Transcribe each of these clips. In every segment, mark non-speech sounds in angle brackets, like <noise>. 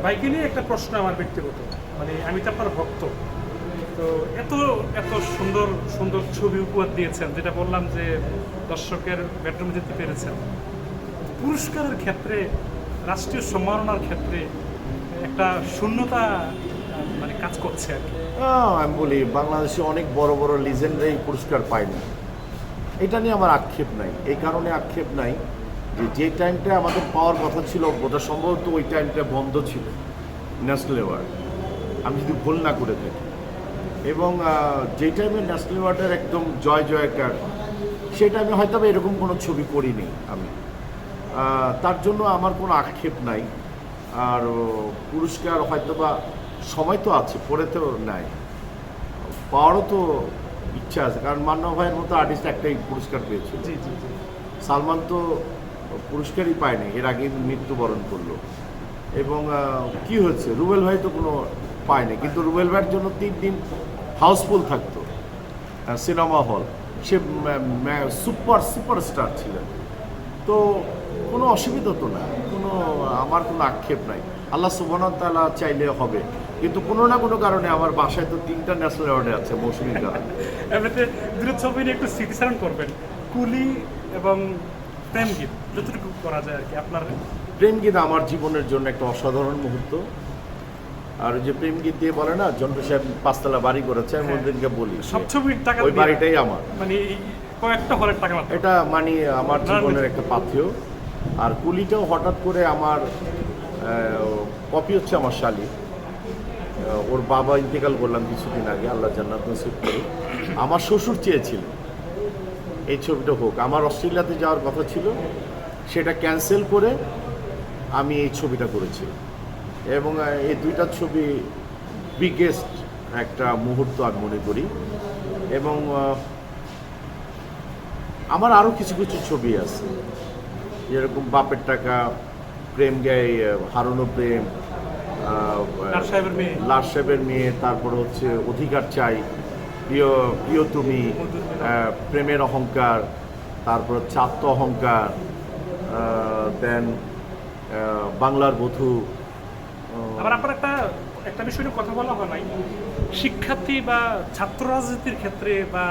ভাইকে নিয়ে একটা প্রশ্ন আমার ব্যক্তিগত। মানে আমি তো আপনার ভক্ত। তো এত এত সুন্দর সুন্দর ছবি উপহার দিয়েছেন, যেটা বললাম যে দর্শকের বেডরুমে যেতে পেরেছেন। পুরস্কারের ক্ষেত্রে, রাষ্ট্রীয় সম্মাননার ক্ষেত্রে একটা শূন্যতা মানে কাজ করছে আর কি। আমি বলি, বাংলাদেশে অনেক বড় বড় লিজেন্ডরাই পুরস্কার পায়নি। এটা নিয়ে আমার আক্ষেপ নাই। এই কারণে আক্ষেপ নাই। যে যে টাইমটা আমাদের পাওয়ার কথা ছিল ওটা সম্ভবত ওই টাইমটা বন্ধ ছিল ন্যাশনাল অ্যাওয়ার্ড আমি যদি ভুল না করে থাকি। এবং যে টাইমে ন্যাশনাল অ্যাওয়ার্ডের একদম জয় জয়কার সেই টাইমে হয়তো বা এরকম কোনো ছবি করিনি আমি। তার জন্য আমার কোনো আক্ষেপ নাই। আর পুরস্কার হয়তো বা সময় তো আছে পরে তো নাই। পাওয়ারও তো ইচ্ছা আছে কারণ মান্না ভাইয়ের মতো আর্টিস্ট একটাই পুরস্কার পেয়েছিল। সালমান তো পুরস্কারই পায়নি, এর আগে মৃত্যুবরণ করল। এবং কি হয়েছে রুবেল ভাই তো কোনো পায়নি, কিন্তু রুবেল ভাইয়ের জন্য তিন দিন হাউসফুল থাকতো সিনেমা হল। সে সুপার সুপারস্টার ছিলেন। তো কোনো অসুবিধা তো না, কোনো, আমার কোনো আক্ষেপ নাই। আল্লাহ সুবহান তাআলা চাইলে হবে, কিন্তু কোনো না কোনো কারণে আমার বাসায় তো তিনটা ন্যাশনাল অ্যাওয়ার্ডে আছে মৌসুমীর কারণে <laughs> এমনিতে দুটো ছবি নিয়ে একটু স্মৃতিচারণ করবেন। কুলি এবং প্রেম গীত যতটুকু করা যায় আর কি আপনার? প্রেম গীত আমার জীবনের জন্য একটা অসাধারণ মুহূর্ত। আর যে প্রেম গীত দিয়ে বলে না জন্টু সাহেব পাঁচতলা বাড়ি করেছে আমি হ্যাঁ। ওদেরকে বলি সব ছবির টাকা ওই বাড়িটাই আমার। মানে কয়েকটা হলের টাকা এটা মানে আমার জীবনের একটা পাথেয়। আর কুলিটাও হঠাৎ করে আমার কপি হচ্ছে আমার শালি। ওর বাবা ইন্তেকাল করলাম কিছুদিন আগে আল্লাহ জান্নাত নসিব করে আমার শ্বশুর চেয়েছিল। এই ছবিটা হোক। আমার অস্ট্রেলিয়াতে যাওয়ার কথা ছিল সেটা ক্যান্সেল করে আমি এই ছবিটা করেছি। এবং এই দুইটা ছবি বিগেস্ট একটা মুহূর্ত আমি মনে করি। এবং আমার আরও কিছু কিছু ছবি আছে। যেরকম বাপের টাকা প্রেম গায়ে হারানো প্রেম। লাট সাহেবের মেয়ে তারপর হচ্ছে অধিকার চাই। প্রিয় প্রিয় তুমি প্রেমের অহংকার তারপর চাত্ম অহংকার দেন বাংলার বধূ আবার আপনার একটা একটা বিষয় নিয়ে কথা বলা হয় নাই। শিক্ষার্থী বা ছাত্র রাজনীতির ক্ষেত্রে বা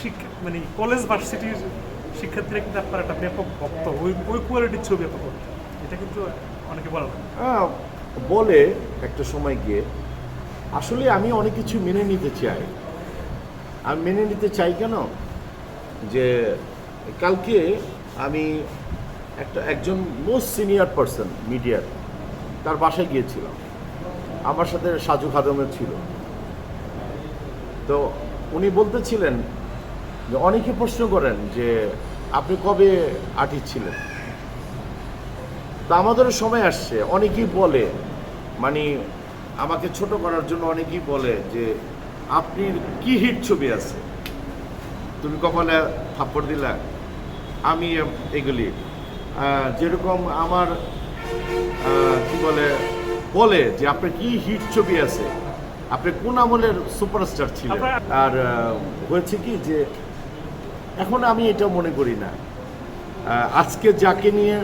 শিক্ষা মানে কলেজ ভার্সিটির শিক্ষার্থীরা কিন্তু আপনার একটা ব্যাপক ভক্ত ওই ওই কোয়ালিটির ছবি এত এটা কিন্তু অনেকে বলা হ্যাঁ, বলে একটা সময় গিয়ে আসলে আমি অনেক কিছু মেনে নিতে চাই। আমি মেনে নিতে চাই কেন? যে কালকে আমি একটা একজন মোস্ট সিনিয়র পারসন মিডিয়ার তার বাসায় গিয়েছিলাম। আমার সাথে সাজু খাদমের ছিল। তো উনি বলতেছিলেন যে অনেকে প্রশ্ন করেন যে আপনি কবে আর্টিস্ট ছিলেন? তা আমাদেরও সময় আসছে। অনেকেই বলে মানে আমাকে ছোট করার জন্য অনেকেই বলে যে আপনি কি হিট ছবি আছে? তুমি কপালে থাপ্পড় দিলা আমি এগুলি। যেরকম আমার কি বলে বলে যে আপনার কি হিট ছবি আছে? আপনি কোন আমলের সুপারস্টার ছিলেন? আর হয়েছে কি যে এখন আমি এটা মনে করি না। আজকে যাকে নিয়ে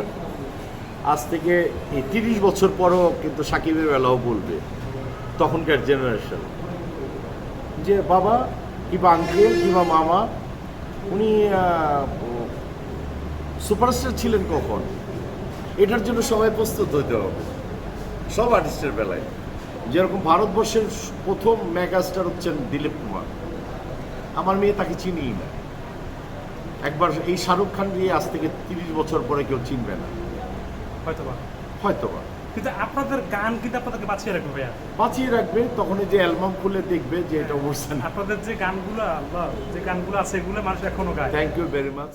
আজ থেকে এই তিরিশ বছর পরও কিন্তু সাকিবের বেলাও বলবে তখনকার জেনারেশন যে বাবা কিংবা আঙ্কেল কিংবা মামা উনি সুপারস্টার ছিলেন কখন? এটার জন্য সবাই প্রস্তুত হতে হবে। সব আর্টিস্টের বেলায়। যেরকম ভারতবর্ষের প্রথম মেগাস্টার হচ্ছেন দিলীপ কুমার। আমার মেয়ে তাকে চিনিই না। একবার এই শাহরুখ খান দিয়ে আজ থেকে তিরিশ বছর পরে কেউ চিনবে না। হয়তো বা হয়তো বা কিন্তু আপনাদের গান কিন্তু আপনাদেরকে বাঁচিয়ে রাখবে ভাইয়া। বাঁচিয়ে রাখবে তখন যে অ্যালবাম খুলে দেখবে যে এটা অবস্থান আপনাদের যে গানগুলো আল্লাহ যে গানগুলো আছে এগুলো মানুষ এখনও গায়। Thank you very much